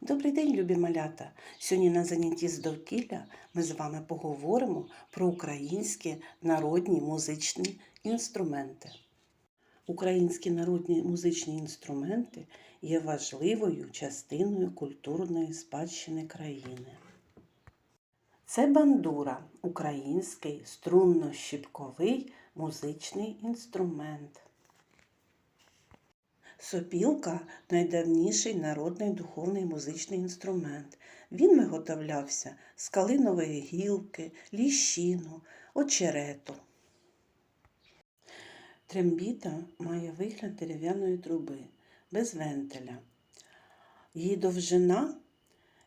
Добрий день, любі малята! Сьогодні на занятті з довкілля ми з вами поговоримо про українські народні музичні інструменти. Українські народні музичні інструменти є важливою частиною культурної спадщини країни. Це бандура український струнно-щіпковий музичний інструмент. Сопілка найдавніший народний духовний музичний інструмент. Він виготовлявся з калинової гілки, ліщину, очерету. Трембіта має вигляд дерев'яної труби без вентиля. Її довжина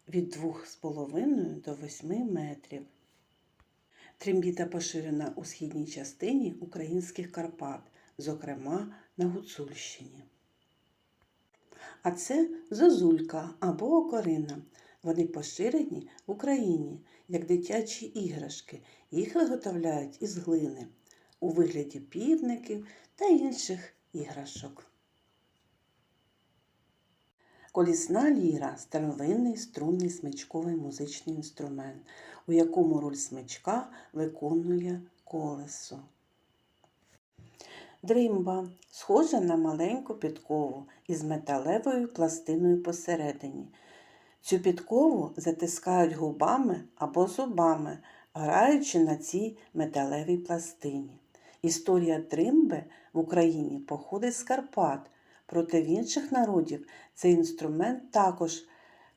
від 2,5 до 8 метрів. Трембіта поширена у східній частині українських Карпат, зокрема на Гуцульщині. А це зозулька або окорина. Вони поширені в Україні як дитячі іграшки. Їх виготовляють із глини у вигляді півників та інших іграшок. Колісна ліра старовинний струнний смичковий музичний інструмент, у якому роль смичка виконує колесо. Дримба схожа на маленьку підкову із металевою пластиною посередині. Цю підкову затискають губами або зубами, граючи на цій металевій пластині. Історія дримби в Україні походить з Карпат, проте в інших народів цей інструмент також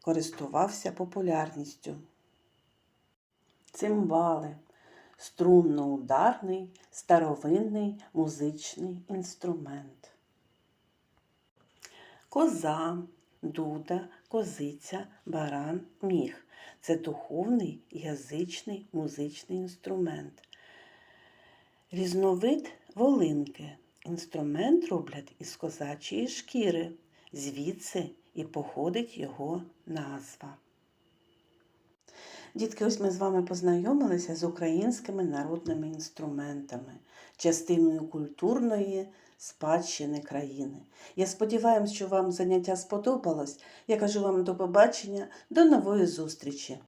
користувався популярністю. Цимбали струнно-ударний старовинний музичний інструмент. Коза, дуда, козиця, баран, міг це духовний язичний музичний інструмент. Різновид волинки. Інструмент роблять із козачої шкіри, звідси і походить його назва. Дітки, ось ми з вами познайомилися з українськими народними інструментами, частиною культурної спадщини країни. Я сподіваюся, що вам заняття сподобалось. Я кажу вам до побачення, до нової зустрічі!